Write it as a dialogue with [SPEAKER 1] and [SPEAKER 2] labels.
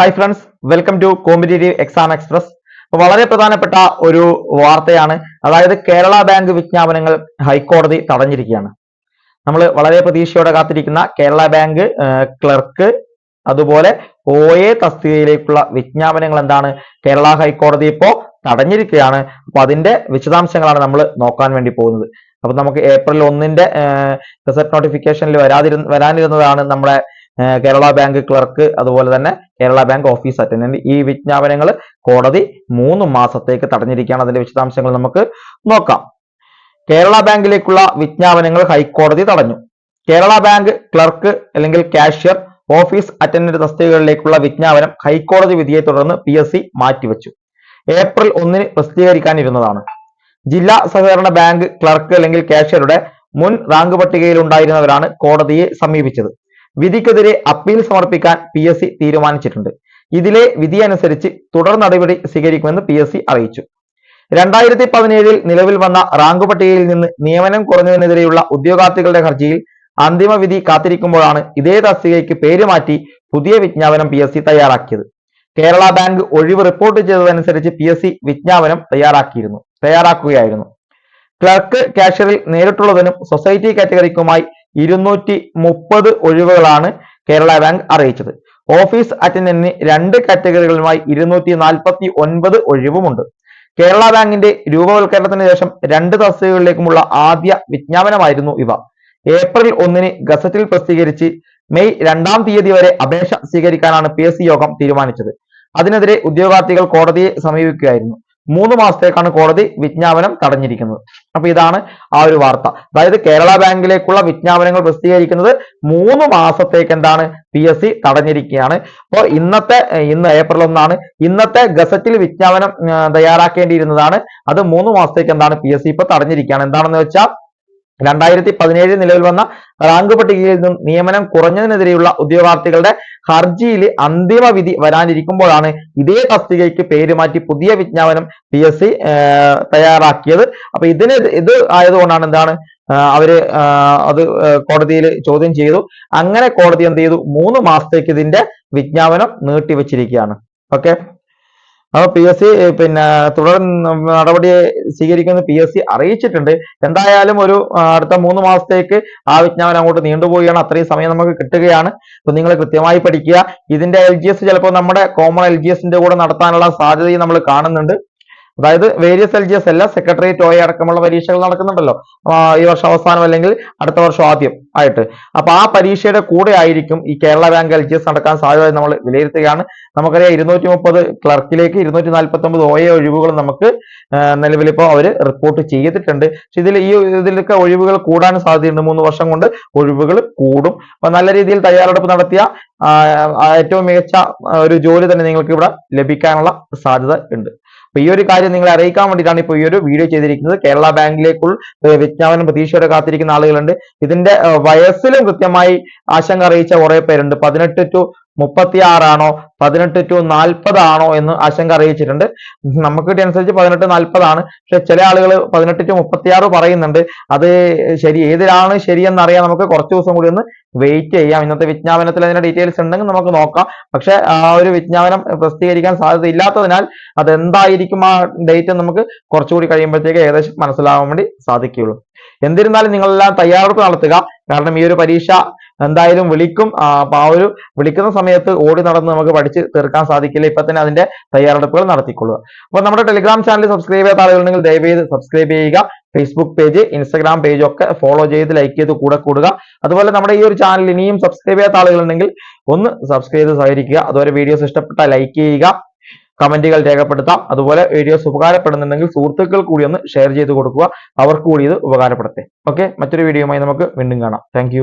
[SPEAKER 1] Hi friends welcome to competitive exam express വളരെ പ്രധാനപ്പെട്ട ഒരു വാർത്തയാണ്. അതായത് കേരള ബാങ്ക് വിജ്ഞാപനങ്ങൾ ഹൈക്കോടതി തടഞ്ഞിരിക്കുകയാണ്. നമ്മൾ വളരെ പ്രതീക്ഷയോടെ കാത്തിരിക്കുന്ന കേരള ബാങ്ക് ക്ലർക്ക് അതുപോലെ ഒ എ തസ്തികയിലേക്കുള്ള വിജ്ഞാപനങ്ങൾ എന്താണ് കേരള ഹൈക്കോടതി ഇപ്പോൾ തടഞ്ഞിരിക്കുകയാണ്. അപ്പൊ അതിന്റെ വിശദാംശങ്ങളാണ് നമ്മൾ നോക്കാൻ വേണ്ടി പോകുന്നത്. അപ്പൊ നമുക്ക് ഏപ്രിൽ ഒന്നിന്റെ റിസൾട്ട് നോട്ടിഫിക്കേഷനിൽ വരാതിരുന്ന വരാനിരുന്നതാണ് നമ്മുടെ കേരള ബാങ്ക് ക്ലർക്ക് അതുപോലെ തന്നെ കേരള ബാങ്ക് ഓഫീസ് അറ്റൻഡന്റ്. ഈ വിജ്ഞാപനങ്ങൾ കോടതി മൂന്ന് മാസത്തേക്ക് തടഞ്ഞിരിക്കുകയാണ്. അതിന്റെ വിശദാംശങ്ങൾ നമുക്ക് നോക്കാം. കേരള ബാങ്കിലേക്കുള്ള വിജ്ഞാപനങ്ങൾ ഹൈക്കോടതി തടഞ്ഞു. കേരള ബാങ്ക് ക്ലർക്ക് അല്ലെങ്കിൽ കാഷ്യർ ഓഫീസ് അറ്റൻഡന്റ് തസ്തികകളിലേക്കുള്ള വിജ്ഞാപനം ഹൈക്കോടതി വിധിയെ തുടർന്ന് പി എസ് സി മാറ്റിവെച്ചു. ഏപ്രിൽ ഒന്നിന് പ്രസിദ്ധീകരിക്കാനിരുന്നതാണ്. ജില്ലാ സഹകരണ ബാങ്ക് ക്ലർക്ക് അല്ലെങ്കിൽ കാഷ്യറുടെ മുൻ റാങ്ക് പട്ടികയിൽ ഉണ്ടായിരുന്നവരാണ് കോടതിയെ സമീപിച്ചത്. വിധിക്കെതിരെ അപ്പീൽ സമർപ്പിക്കാൻ പി എസ് സി തീരുമാനിച്ചിട്ടുണ്ട്. ഇതിലെ വിധി അനുസരിച്ച് തുടർ നടപടി സ്വീകരിക്കുമെന്ന് പി എസ് സി അറിയിച്ചു. രണ്ടായിരത്തി പതിനേഴിൽ നിലവിൽ വന്ന റാങ്ക് പട്ടികയിൽ നിന്ന് നിയമനം കുറഞ്ഞതിനെതിരെയുള്ള ഉദ്യോഗാർത്ഥികളുടെ ഹർജിയിൽ അന്തിമ വിധി കാത്തിരിക്കുമ്പോഴാണ് ഇതേ തസ്തികയ്ക്ക് പേര് മാറ്റി പുതിയ വിജ്ഞാപനം പി എസ് സി തയ്യാറാക്കിയത്. കേരള ബാങ്ക് ഒഴിവ് റിപ്പോർട്ട് ചെയ്തതനുസരിച്ച് പി എസ് സി വിജ്ഞാപനം തയ്യാറാക്കിയിരുന്നു തയ്യാറാക്കുകയായിരുന്നു. ക്ലർക്ക് കാഷ്യറിൽ നേരിട്ടുള്ളതിനും സൊസൈറ്റി കാറ്റഗറിക്കുമായി ഇരുന്നൂറ്റി മുപ്പത് ഒഴിവുകളാണ് കേരള ബാങ്ക് അറിയിച്ചത്. ഓഫീസ് അറ്റൻഡന് രണ്ട് കാറ്റഗറികളുമായി ഇരുന്നൂറ്റി നാൽപ്പത്തി ഒൻപത് ഒഴിവുമുണ്ട്. കേരള ബാങ്കിന്റെ രൂപവൽക്കരണത്തിന് ശേഷം രണ്ട് തസ്തികകളിലേക്കുമുള്ള ആദ്യ വിജ്ഞാപനമായിരുന്നു ഇവ. ഏപ്രിൽ ഒന്നിന് ഗസറ്റിൽ പ്രസിദ്ധീകരിച്ച് മെയ് രണ്ടാം തീയതി വരെ അപേക്ഷ സ്വീകരിക്കാനാണ് പി യോഗം തീരുമാനിച്ചത്. അതിനെതിരെ ഉദ്യോഗാർത്ഥികൾ കോടതിയെ സമീപിക്കുകയായിരുന്നു. മൂന്ന് മാസത്തേക്കാണ് കോടതി വിജ്ഞാപനം തടഞ്ഞിരിക്കുന്നത്. അപ്പൊ ഇതാണ് ആ ഒരു വാർത്ത. അതായത് കേരള ബാങ്കിലേക്കുള്ള വിജ്ഞാപനങ്ങൾ പ്രസിദ്ധീകരിക്കുന്നത് മൂന്ന് മാസത്തേക്ക് എന്താണ് പി എസ് സി തടഞ്ഞിരിക്കുകയാണ്. അപ്പോൾ ഇന്നത്തെ ഇന്ന് ഏപ്രിൽ ഒന്നാണ്. ഇന്നത്തെ ഗസറ്റിൽ വിജ്ഞാപനം തയ്യാറാക്കേണ്ടിയിരുന്നതാണ്. അത് മൂന്ന് മാസത്തേക്ക് എന്താണ് പി എസ് സി ഇപ്പൊ തടഞ്ഞിരിക്കുകയാണ്. എന്താണെന്ന് വെച്ചാൽ രണ്ടായിരത്തി പതിനേഴിൽ നിലവിൽ വന്ന റാങ്ക് പട്ടികയിൽ നിന്നും നിയമനം കുറഞ്ഞതിനെതിരെയുള്ള ഉദ്യോഗാർത്ഥികളുടെ ഹർജിയിൽ അന്തിമ വിധി വരാനിരിക്കുമ്പോഴാണ് ഇതേ തസ്തികയ്ക്ക് പേര് മാറ്റി പുതിയ വിജ്ഞാപനം പി എസ് സി തയ്യാറാക്കിയത്. അപ്പൊ ഇതിന് ഇത് ആയതുകൊണ്ടാണ് എന്താണ് അവർ അത് കോടതിയിൽ ചോദ്യം ചെയ്തു. അങ്ങനെ കോടതി എന്ത് ചെയ്തു? മൂന്ന് മാസത്തേക്ക് ഇതിന്റെ വിജ്ഞാപനം നീട്ടിവെച്ചിരിക്കുകയാണ്. ഓക്കെ? അപ്പൊ പി എസ് സി പിന്നെ തുടർ നടപടി സ്വീകരിക്കുമെന്ന് പി എസ് സി അറിയിച്ചിട്ടുണ്ട്. എന്തായാലും ഒരു അടുത്ത മൂന്ന് മാസത്തേക്ക് ആ വിജ്ഞാപനം അങ്ങോട്ട് നീണ്ടുപോവുകയാണ്. അത്രയും സമയം നമുക്ക് കിട്ടുകയാണ്. അപ്പൊ നിങ്ങൾ കൃത്യമായി പഠിക്കുക. ഇതിന്റെ എൽ ജി എസ് ചിലപ്പോൾ നമ്മുടെ കോമൺ എൽ ജി എസിന്റെ കൂടെ നടത്താനുള്ള സാധ്യതയും നമ്മൾ കാണുന്നുണ്ട്. അതായത് വേരിയസ് എൽ ജി എസ് അല്ല സെക്രട്ടേറിയറ്റ് ഒ അടക്കമുള്ള പരീക്ഷകൾ നടക്കുന്നുണ്ടല്ലോ. ഈ വർഷം അവസാനം അല്ലെങ്കിൽ അടുത്ത വർഷം ആദ്യം ആയിട്ട്. അപ്പൊ ആ പരീക്ഷയുടെ കൂടെ ആയിരിക്കും ഈ Kerala bank L G S നടക്കാൻ സാധ്യത നമ്മൾ വിലയിരുത്തുകയാണ്. നമുക്കറിയാം ഇരുന്നൂറ്റി മുപ്പത് ക്ലർക്കിലേക്ക് ഇരുന്നൂറ്റി നാൽപ്പത്തി ഒമ്പത് ഒ എ ഒഴിവുകൾ നമുക്ക് നിലവിൽ ഇപ്പോൾ അവർ റിപ്പോർട്ട് ചെയ്തിട്ടുണ്ട്. പക്ഷെ ഇതിൽ ഈ ഇതിലൊക്കെ ഒഴിവുകൾ കൂടാൻ സാധ്യതയുണ്ട്. മൂന്ന് വർഷം കൊണ്ട് ഒഴിവുകൾ കൂടും. അപ്പൊ നല്ല രീതിയിൽ തയ്യാറെടുപ്പ് നടത്തിയ ഏറ്റവും മികച്ച ഒരു ജോലി തന്നെ നിങ്ങൾക്ക് ഇവിടെ ലഭിക്കാനുള്ള സാധ്യത ഉണ്ട്. അപ്പൊ ഈ ഒരു കാര്യം നിങ്ങളെ അറിയിക്കാൻ വേണ്ടിയിട്ടാണ് ഇപ്പോൾ ഈ ഒരു വീഡിയോ ചെയ്തിരിക്കുന്നത്. കേരള ബാങ്കിലേക്കുള്ള വിജ്ഞാപനം പ്രതീക്ഷയോടെ കാത്തിരിക്കുന്ന ആളുകളുണ്ട്. ഇതിന്റെ വയസ്സിലും കൃത്യമായി ആശങ്ക അറിയിച്ച കുറെ പേരുണ്ട്. പതിനെട്ട് ടു മുപ്പത്തി ആറാണോ പതിനെട്ട് ടു നാൽപ്പത് ആണോ എന്ന് ആശങ്ക അറിയിച്ചിട്ടുണ്ട്. നമുക്ക് കിട്ടിയ അനുസരിച്ച് പതിനെട്ട് നാൽപ്പതാണ്. പക്ഷെ ചില ആളുകൾ പതിനെട്ട് ടു മുപ്പത്തിയാറ് പറയുന്നുണ്ട്. അത് ശരി ഏതിലാണ് ശരിയെന്ന് അറിയാൻ നമുക്ക് കുറച്ച് ദിവസം കൂടി ഒന്ന് വെയിറ്റ് ചെയ്യാം. ഇന്നത്തെ വിജ്ഞാപനത്തിൽ അതിന്റെ ഡീറ്റെയിൽസ് ഉണ്ടെങ്കിൽ നമുക്ക് നോക്കാം. പക്ഷെ ആ ഒരു വിജ്ഞാപനം പ്രസിദ്ധീകരിക്കാൻ സാധ്യത ഇല്ലാത്തതിനാൽ അതെന്തായിരിക്കും ആ ഡേറ്റ് നമുക്ക് കുറച്ചുകൂടി കഴിയുമ്പോഴത്തേക്ക് ഏകദേശം മനസ്സിലാവാൻ വേണ്ടി സാധിക്കുകയുള്ളൂ. എന്നിരുന്നാലും നിങ്ങളെല്ലാം തയ്യാറെടുപ്പ് നടത്തുക. കാരണം ഈ ഒരു പരീക്ഷ എന്തായാലും വിളിക്കും. ആ ഒരു വിളിക്കുന്ന സമയത്ത് ഓടി നടന്ന് നമുക്ക് പഠിച്ച് തീർക്കാൻ സാധിക്കില്ല. ഇപ്പൊ തന്നെ അതിന്റെ തയ്യാറെടുപ്പുകൾ നടത്തിക്കൊള്ളുക. അപ്പൊ നമ്മുടെ ടെലിഗ്രാം ചാനൽ സബ്സ്ക്രൈബ് ചെയ്യാത്ത ആളുകളുണ്ടെങ്കിൽ ദയവായി സബ്സ്ക്രൈബ് ചെയ്യുക. ഫേസ്ബുക്ക് പേജ് ഇൻസ്റ്റാഗ്രാം പേജ് ഒക്കെ ഫോളോ ചെയ്ത് ലൈക്ക് ചെയ്ത് കൂടെ കൂടുക. അതുപോലെ നമ്മുടെ ഈ ഒരു ചാനൽ ഇനിയും സബ്സ്ക്രൈബ് ചെയ്യാത്ത ആളുകളുണ്ടെങ്കിൽ ഒന്ന് സബ്സ്ക്രൈബ് ചെയ്ത് സഹകരിക്കുക. അതുപോലെ വീഡിയോസ് ഇഷ്ടപ്പെട്ട ലൈക്ക് ചെയ്യുക. കമന്റുകൾ രേഖപ്പെടുത്താം. അതുപോലെ വീഡിയോസ് ഉപകാരപ്പെടുന്നുണ്ടെങ്കിൽ സുഹൃത്തുക്കൾ കൂടി ഒന്ന് ഷെയർ ചെയ്ത് കൊടുക്കുക. അവർക്ക് കൂടി ഇത് ഉപകാരപ്പെടട്ടെ. ഓക്കെ മറ്റൊരു വീഡിയോയുമായി നമുക്ക് വീണ്ടും കാണാം. താങ്ക്